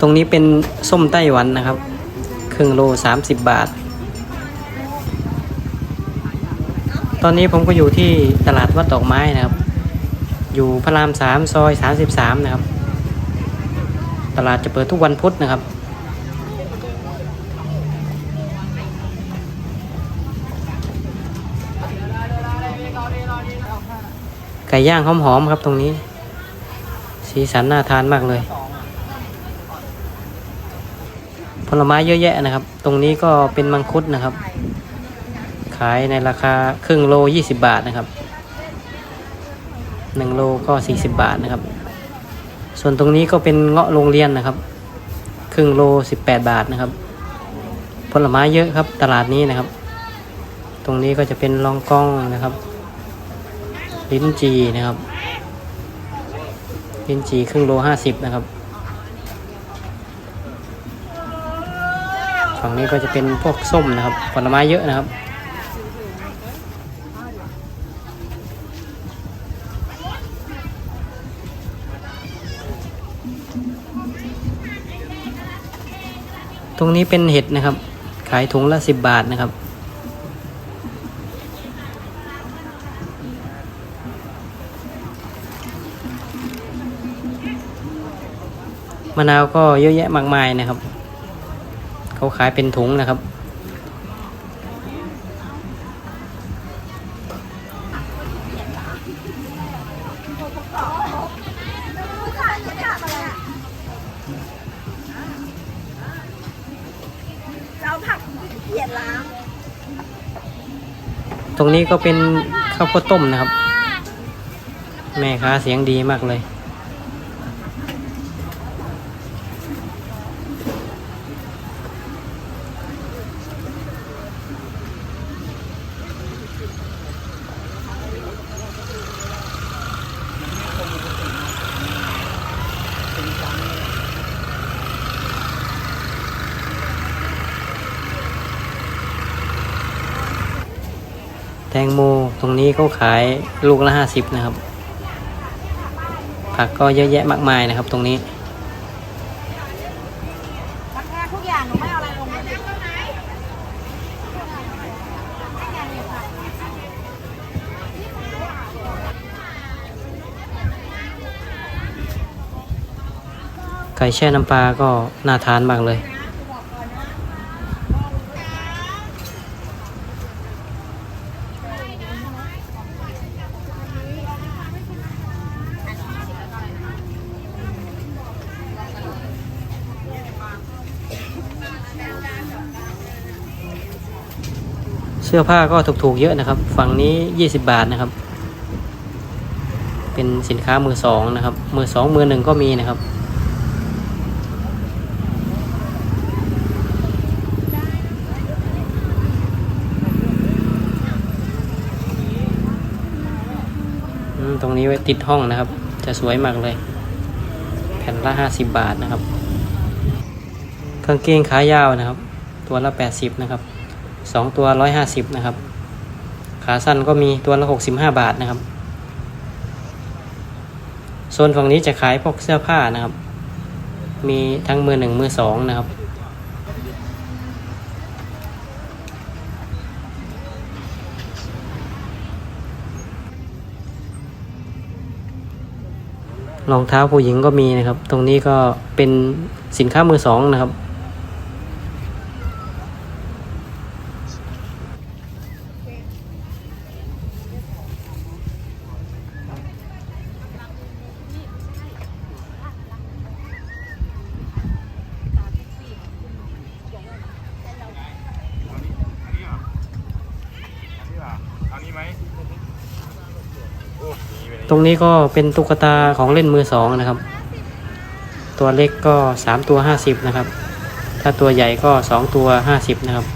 ตรงนี้เป็นส้มไต้หวันนะครับ ครึ่งโลสามสิบบาท ตอนนี้ผมก็อยู่ที่ตลาดวัดดอกไม้นะครับ อยู่พระรามสามซอยสามสิบสามนะครับ ตลาดจะเปิดทุกวันพุธนะครับไก่ย่างหอมๆครับตรงนี้ สีสันน่าทานมากเลย ผลไม้เยอะแยะนะครับ ตรงนี้ก็เป็นมังคุดนะครับ ขายในราคาครึ่งโลยี่สิบบาทนะครับหนึ่งโลก็สี่สิบบาทนะครับ ส่วนตรงนี้ก็เป็นเงาะโรงเรียนนะครับ ครึ่งโลสิบแปดบาทนะครับ ผลไม้เยอะครับตลาดนี้นะครับ ตรงนี้ก็จะเป็นลองก้องนะครับ ลิ้นจีนะครับ ลิ้นจีครึ่งโลห้าสิบนะครับ ฝั่งนี้ก็จะเป็นพวกส้มนะครับผลไม้เยอะนะครับตรงนี้เป็นเห็ดนะครับ ขายถุงละสิบบาทนะครับ มะนาวก็เยอะแยะมากมายนะครับ เขาขายเป็นถุงนะครับเราผักเขียดล้างตรงนี้ก็เป็นข้าวโพดต้มนะครับ แม่ค้าเสียงดีมากเลย งโมตรงนี้เขาขายลูกละห้าสิบนะครับ ผักก็เยอะแยะมากมายนะครับ ตรงนี้ไก่แช่น้ำปลาก็น่าทานมากเลย เสื้อผ้าก็ถูกๆเยอะนะครับ ฝั่งนี้ 20 บาทนะครับ เป็นสินค้ามือสองนะครับ มือสองมือหนึ่งก็มีนะครับ ตรงนี้ไว้ติดห้องนะครับ จะสวยมากเลย แผ่นละห้าสิบบาทนะครับกางเกงขายาวนะครับ ตัวละแปดสิบนะครับ สองตัวร้อยห้าสิบนะครับ ขาสั้นก็มีตัวละหกสิบห้าบาทนะครับ โซนฝั่งนี้จะขายพวกเสื้อผ้านะครับ มีทั้งมือหนึ่งมือสองนะครับรองเท้าผู้หญิงก็มีนะครับ ตรงนี้ก็เป็นสินค้ามือสองนะครับ เอานี้ไหมโอ้มีไปเลย ตรงนี้ก็เป็นตุ๊กตาของเล่นมือสองนะครับ ตัวเล็กก็สามตัวห้าสิบนะครับ ถ้าตัวใหญ่ก็สองตัวห้าสิบนะครับ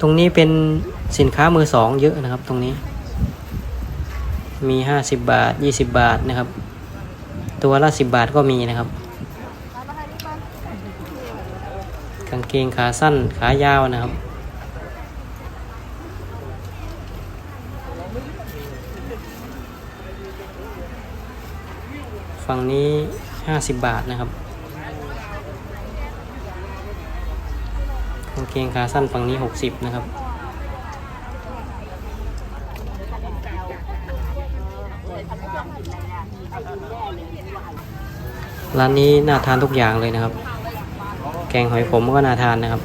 ตรงนี้เป็นสินค้ามือสองเยอะนะครับตรงนี้ มีห้าสิบบาทยี่สิบบาทนะครับ ตัวละสิบบาทก็มีนะครับ กางเกงขาสั้นขายาวนะครับ ฝั่งนี้50บบาทนะครับ กางเกงขาสั้นฝั่งนี้60นะครับ ร้านนี้น่าทานทุกอย่างเลยนะครับ แกงหอยขมก็น่าทานนะครับ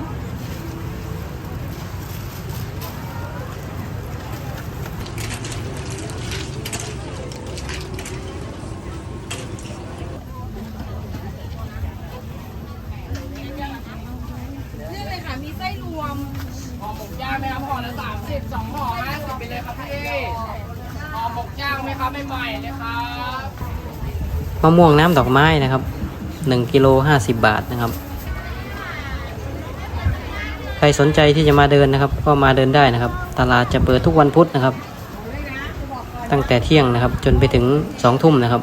นี่เลยค่ะ มีไส้รวมห่อหมกย่างไหมครับห่อละสามสิบสองห่อห้าสิบไปเลยครับพี่ห่อหมกย่างไหมครับใหม่ๆเลยครับ มะม่วงน้ำดอกไม้นะครับ1กิโล50บาทนะครับ ใครสนใจที่จะมาเดินนะครับ ก็มาเดินได้นะครับ ตลาดจะเปิดทุกวันพุธนะครับ ตั้งแต่เที่ยงนะครับ จนไปถึง2ทุ่มนะครับ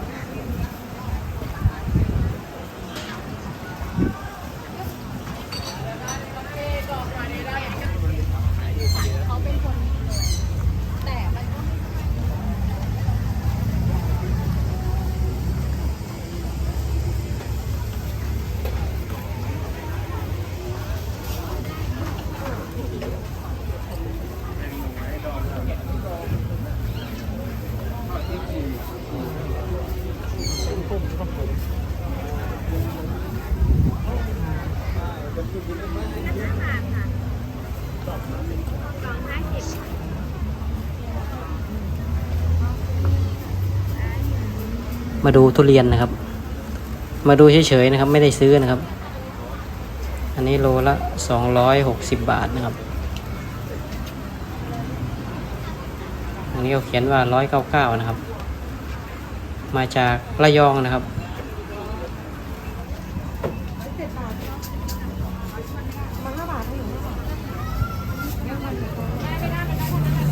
มาดูทุเรียนนะครับ มาดูเฉยๆนะครับ ไม่ได้ซื้อนะครับ อันนี้โลละสองร้อยหกสิบบาทนะครับอันนี้เขาเขียนว่าร้อยเก้าเก้านะครับ มาจากระยองนะครับมันห้าบาทให้หนูไม่บาท